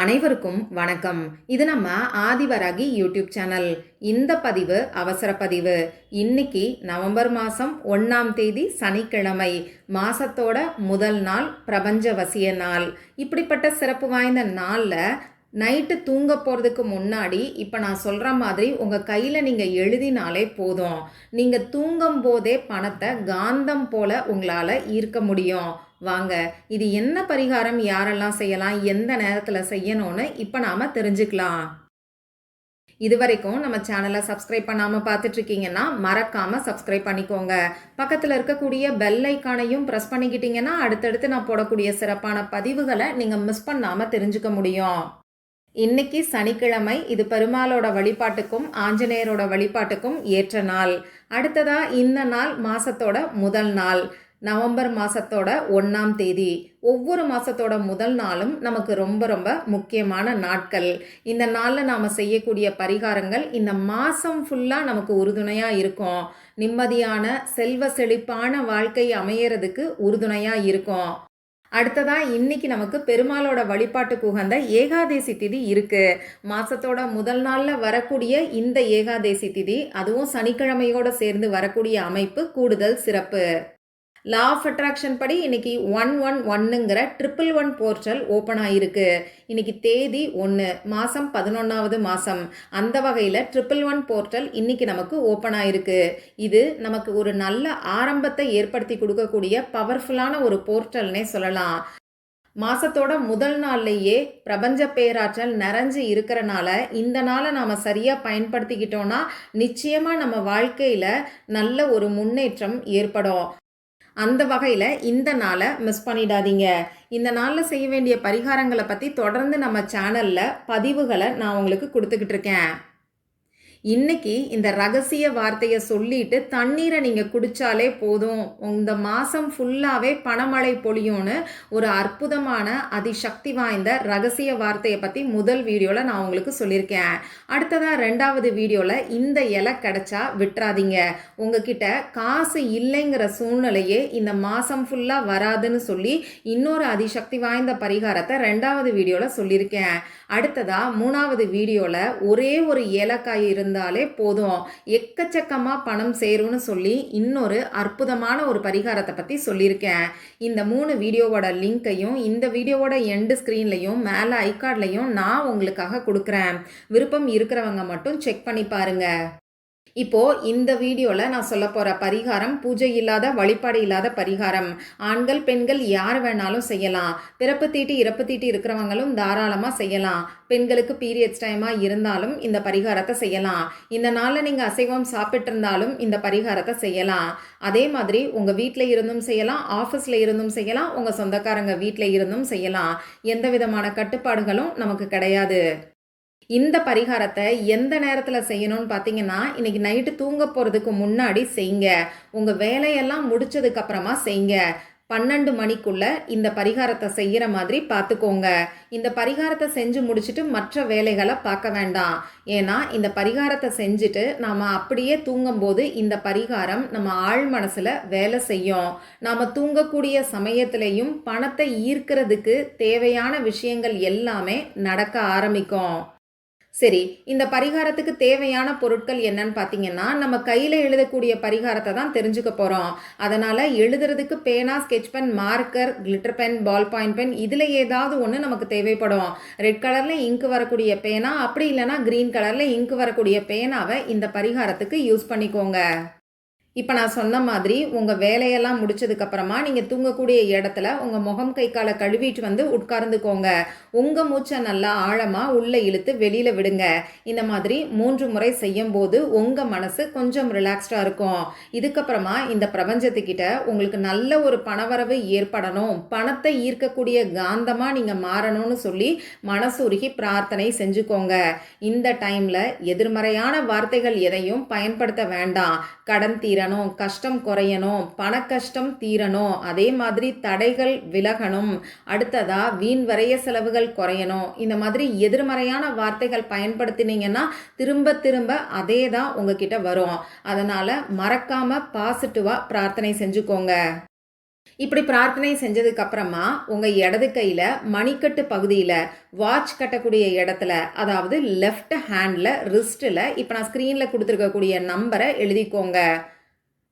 அனைவருக்கும் வணக்கம். இது நம்ம ஆதிவராகி யூடியூப் சேனல். இந்த பதிவு அவசர பதிவு. இன்னைக்கு நவம்பர் மாதம் ஒன்றாம் தேதி சனிக்கிழமை மாசத்தோட முதல் நாள் பிரபஞ்ச வசிய நாள். இப்படிப்பட்ட சிறப்பு வாய்ந்த நாளில் நைட்டு தூங்க போகிறதுக்கு முன்னாடி இப்போ நான் சொல்கிற மாதிரி உங்கள் கையில் நீங்கள் எழுதினாலே போதும். நீங்கள் தூங்கும் போதே பணத்தை காந்தம் போல் உங்களால் ஈர்க்க முடியும். வாங்க இது என்ன பரிகாரம்? யாரெல்லாம் செய்யலாம்? எந்த நேரத்தில் செய்யணும்னு இப்போ நாம் தெரிஞ்சுக்கலாம். இது வரைக்கும் நம்ம சேனலை சப்ஸ்கிரைப் பண்ணாமல் பார்த்துட்ருக்கீங்கன்னா மறக்காமல் சப்ஸ்கிரைப் பண்ணிக்கோங்க. பக்கத்தில் இருக்கக்கூடிய பெல் ஐக்கானையும் ப்ரெஸ் பண்ணிக்கிட்டிங்கன்னா அடுத்தடுத்து நான் போடக்கூடிய சிறப்பான பதிவுகளை நீங்கள் மிஸ் பண்ணாமல் தெரிஞ்சுக்க முடியும். இன்னைக்கு சனிக்கிழமை. இது பெருமாளோட வழிபாட்டுக்கும் ஆஞ்சநேயரோட வழிபாட்டுக்கும் ஏற்ற நாள். அடுத்ததா இந்த நாள் மாசத்தோட முதல் நாள். நவம்பர் மாசத்தோட ஒன்றாம் தேதி. ஒவ்வொரு மாசத்தோட முதல் நாளும் நமக்கு ரொம்ப ரொம்ப முக்கியமான நாட்கள். இந்த நாளில் நாம் செய்யக்கூடிய பரிகாரங்கள் இந்த மாதம் ஃபுல்லாக நமக்கு உறுதுணையாக இருக்கும். நிம்மதியான செல்வ செழிப்பான வாழ்க்கை அமையறதுக்கு உறுதுணையாக இருக்கும். அடுத்ததாக இன்னைக்கு நமக்கு பெருமாளோட வழிபாட்டுக்கு உகந்த ஏகாதேசி திதி இருக்கு. மாசத்தோட முதல் நாளில் வரக்கூடிய இந்த ஏகாதேசி திதி அதுவும் சனிக்கிழமையோட சேர்ந்து வரக்கூடிய அமைப்பு கூடுதல் சிறப்பு. லா ஆஃப் அட்ராக்ஷன் படி இன்றைக்கி ஒன் ஒன் ஒன்னுங்கிற ட்ரிபிள் ஒன் போர்ட்டல் ஓப்பன் ஆகிருக்கு இன்றைக்கி தேதி ஒன்று மாதம் பதினொன்றாவது மாதம் அந்த வகையில் ட்ரிபிள் ஒன் போர்ட்டல் இன்றைக்கி நமக்கு ஓப்பன் ஆகிருக்கு இது நமக்கு ஒரு நல்ல ஆரம்பத்தை ஏற்படுத்தி கொடுக்கக்கூடிய பவர்ஃபுல்லான ஒரு போர்ட்டல்னே சொல்லலாம். மாதத்தோட முதல் நாள்லேயே பிரபஞ்ச பேராற்றல் நிறைஞ்சு இருக்கிறனால இந்த நாளை நாம் சரியாக பயன்படுத்திக்கிட்டோன்னா நிச்சயமாக நம்ம வாழ்க்கையில் நல்ல ஒரு முன்னேற்றம் ஏற்படும். அந்த வகையில் இந்த நாளை மிஸ் பண்ணிடாதீங்க. இந்த நாளில் செய்ய வேண்டிய பரிகாரங்களை பற்றி தொடர்ந்து நம்ம சேனலில் பதிவுகளை நான் உங்களுக்கு கொடுத்துக்கிட்டு இருக்கேன். இன்னைக்கு இந்த ரகசிய வார்த்தையை சொல்லிட்டு தண்ணீரை நீங்கள் குடித்தாலே போதும். இந்த மாதம் ஃபுல்லாகவே பணமழை பொழியும்னு ஒரு அற்புதமான அதிசக்தி வாய்ந்த ரகசிய வார்த்தையை பற்றி முதல் வீடியோவில் நான் உங்களுக்கு சொல்லியிருக்கேன். அடுத்ததாக ரெண்டாவது வீடியோவில் இந்த இலை கிடச்சா விட்டுறாதீங்க. உங்ககிட்ட காசு இல்லைங்கிற சூழ்நிலையே இந்த மாதம் ஃபுல்லாக வராதுன்னு சொல்லி இன்னொரு அதிசக்தி வாய்ந்த பரிகாரத்தை ரெண்டாவது வீடியோவில் சொல்லியிருக்கேன். அடுத்ததாக மூணாவது வீடியோவில் ஒரே ஒரு ஏலக்காய் இருந்தாலே போதும். எக்கச்சக்கமாக பணம் சேரும்னு சொல்லி இன்னொரு அற்புதமான ஒரு பரிகாரத்தை பற்றி சொல்லியிருக்கேன். இந்த மூணு வீடியோவோட லிங்க்கையும் இந்த வீடியோவோட எண்டு ஸ்க்ரீன்லையும் மேலே ஐகார்ட்லையும் நான் உங்களுக்காக கொடுக்குறேன். விருப்பம் இருக்கிறவங்க மட்டும் செக் பண்ணி பாருங்கள் இப்போ இந்த வீடியோவில் நான் சொல்ல போகிற பரிகாரம் பூஜை இல்லாத வழிபாடு இல்லாத பரிகாரம். ஆண்கள் பெண்கள் யார் வேணாலும் செய்யலாம். பிறப்பு தீட்டி இறப்பு தீட்டி இருக்கிறவங்களும் தாராளமாக செய்யலாம். பெண்களுக்கு பீரியட்ஸ் டைமாக இருந்தாலும் இந்த பரிகாரத்தை செய்யலாம். இந்த நாளில் நீங்கள் அசைவம் சாப்பிட்டு இருந்தாலும் இந்த பரிகாரத்தை செய்யலாம். அதே மாதிரி உங்கள் வீட்டில் இருந்தும் செய்யலாம் ஆஃபீஸில் இருந்தும் செய்யலாம் உங்கள் சொந்தக்காரங்க வீட்டில் இருந்தும் செய்யலாம். எந்த விதமான கட்டுப்பாடுகளும் நமக்கு கிடையாது. இந்த பரிகாரத்தை எந்த நேரத்தில் செய்யணும்னு பார்த்தீங்கன்னா இன்னைக்கு நைட்டு தூங்க போகிறதுக்கு முன்னாடி செய்யுங்க உங்கள் வேலையெல்லாம் முடிச்சதுக்கப்புறமா செய்யுங்க பன்னெண்டு மணிக்குள்ள இந்த பரிகாரத்தை செய்கிற மாதிரி பார்த்துக்கோங்க இந்த பரிகாரத்தை செஞ்சு முடிச்சுட்டு மற்ற வேலைகளை பார்க்க வேண்டாம். ஏன்னா இந்த பரிகாரத்தை செஞ்சுட்டு நாம் அப்படியே தூங்கும்போது இந்த பரிகாரம் நம்ம ஆழ் மனசில் வேலை செய்யும். நாம் தூங்கக்கூடிய சமயத்திலையும் பணத்தை ஈர்க்கிறதுக்கு தேவையான விஷயங்கள் எல்லாமே நடக்க ஆரம்பிக்கும். சரி இந்த பரிகாரத்துக்கு தேவையான பொருட்கள் என்னன்னு பார்த்தீங்கன்னா நம்ம கையில் எழுதக்கூடிய பரிகாரத்தை தான் தெரிஞ்சுக்க போகிறோம் அதனால் எழுதுறதுக்கு பேனா sketch pen marker glitter pen ball point pen இதில் ஏதாவது ஒன்று நமக்கு தேவைப்படும். ரெட் கலரில் இங்கு வரக்கூடிய பேனா அப்படி இல்லைனா க்ரீன் கலரில் இங்கு வரக்கூடிய பேனாவை இந்த பரிகாரத்துக்கு யூஸ் பண்ணிக்கோங்க. இப்போ நான் சொன்ன மாதிரி உங்கள் வேலையெல்லாம் முடிச்சதுக்கப்புறமா நீங்கள் தூங்கக்கூடிய இடத்துல உங்கள் முகம் கை காலை கழுவிட்டு வந்து உட்கார்ந்துக்கோங்க. உங்கள் மூச்சை நல்லா ஆழமாக உள்ளே இழுத்து வெளியில் விடுங்க. இந்த மாதிரி மூன்று முறை செய்யும் போது உங்கள் மனசு கொஞ்சம் ரிலாக்ஸ்டாக இருக்கும். இதுக்கப்புறமா இந்த பிரபஞ்சத்துக்கிட்ட உங்களுக்கு நல்ல ஒரு பணவரவு ஏற்படணும். பணத்தை ஈர்க்கக்கூடிய காந்தமாக நீங்கள் மாறணும்னு சொல்லி மனசுருகி பிரார்த்தனை செஞ்சுக்கோங்க. இந்த டைமில் எதிர்மறையான வார்த்தைகள் எதையும் பயன்படுத்த வேண்டாம். கடன் தீர தீரணும் கஷ்டம் குறையணும் பண கஷ்டம் தீரணும் அதே மாதிரி தடைகள் விலகணும். அடுத்ததா வீண் வரைய செலவுகள் குறையணும். இந்த மாதிரி எதிர்மறையான வார்த்தைகள் பயன்படுத்தினீங்கன்னா திரும்ப திரும்ப அதே தான் உங்ககிட்ட வரும். அதனால மறக்காம பாசிட்டிவா பிரார்த்தனை செஞ்சுக்கோங்க. இப்படி பிரார்த்தனை செஞ்சதுக்கு அப்புறமா உங்க இடது கையில மணிக்கட்டு பகுதியில வாட்ச் கட்டக்கூடிய இடத்துல அதாவது லெஃப்ட் ஹேண்ட்ல ரிஸ்ட்ல இப்போ நான் ஸ்க்ரீன்ல கொடுத்துருக்கக்கூடிய நம்பரை எழுதிக்கோங்க.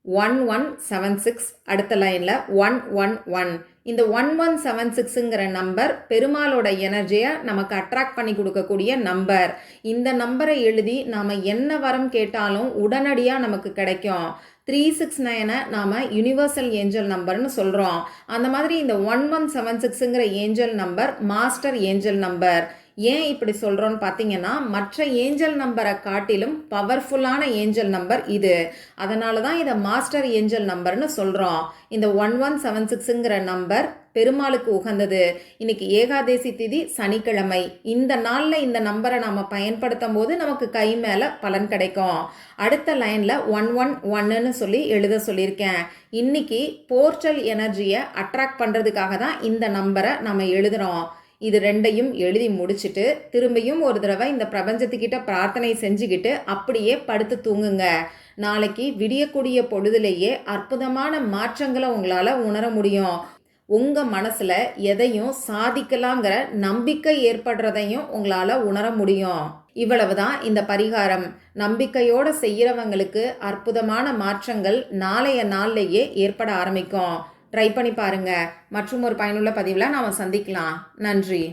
ஒன் ஒன் செவன் சிக்ஸ் அடுத்த லைனில் ஒன் ஒன் ஒன் இந்த ஒன் ஒன் செவன் சிக்ஸுங்கிற நம்பர் பெருமாளோட எனர்ஜியை நமக்கு அட்ராக்ட் பண்ணி கொடுக்கக்கூடிய நம்பர் இந்த நம்பரை எழுதி நாம் என்ன வரம் கேட்டாலும் உடனடியாக நமக்கு கிடைக்கும். த்ரீ சிக்ஸ் நைனை நாம் யுனிவர்சல் ஏஞ்சல் நம்பர்னு சொல்கிறோம் அந்த மாதிரி இந்த one one seven சிக்ஸுங்கிற angel number master angel number ஏன் இப்படி சொல்கிறோன்னு பார்த்தீங்கன்னா மற்ற ஏஞ்சல் நம்பரை காட்டிலும் பவர்ஃபுல்லான ஏஞ்சல் நம்பர் இது. அதனால தான் இதை மாஸ்டர் ஏஞ்சல் நம்பர்னு சொல்கிறோம் இந்த ஒன் ஒன் செவன் சிக்ஸுங்கிற நம்பர் பெருமாளுக்கு உகந்தது. இன்னைக்கு ஏகாதேசி திதி சனிக்கிழமை. இந்த நாளில் இந்த நம்பரை நம்ம பயன்படுத்தும் போது நமக்கு கை மேலே பலன் கிடைக்கும். அடுத்த லைனில் ஒன் ஒன் ஒன்னுன்னு சொல்லி எழுத சொல்லியிருக்கேன். இன்னைக்கு போர்ட்டல் எனர்ஜியை அட்ராக்ட் பண்ணுறதுக்காக தான் இந்த நம்பரை நம்ம எழுதுகிறோம் இது ரெண்டையும் எழுதி முடிச்சுட்டு திரும்பியும் ஒரு தடவை இந்த பிரபஞ்சத்துக்கிட்ட பிரார்த்தனை செஞ்சுக்கிட்டு அப்படியே படுத்து தூங்குங்க. நாளைக்கு விடியக்கூடிய பொழுதுலேயே அற்புதமான மாற்றங்களை உங்களால் உணர முடியும். உங்கள் மனசில் எதையும் சாதிக்கலாங்கிற நம்பிக்கை ஏற்படுறதையும் உங்களால் உணர முடியும். இவ்வளவுதான் இந்த பரிகாரம். நம்பிக்கையோடு செய்கிறவங்களுக்கு அற்புதமான மாற்றங்கள் நாளைய நாள்லேயே ஏற்பட ஆரம்பிக்கும். ட்ரை பண்ணி பாருங்கள் மற்றும் ஒரு பயனுள்ள பதிவில் நாம் சந்திக்கலாம். நன்றி.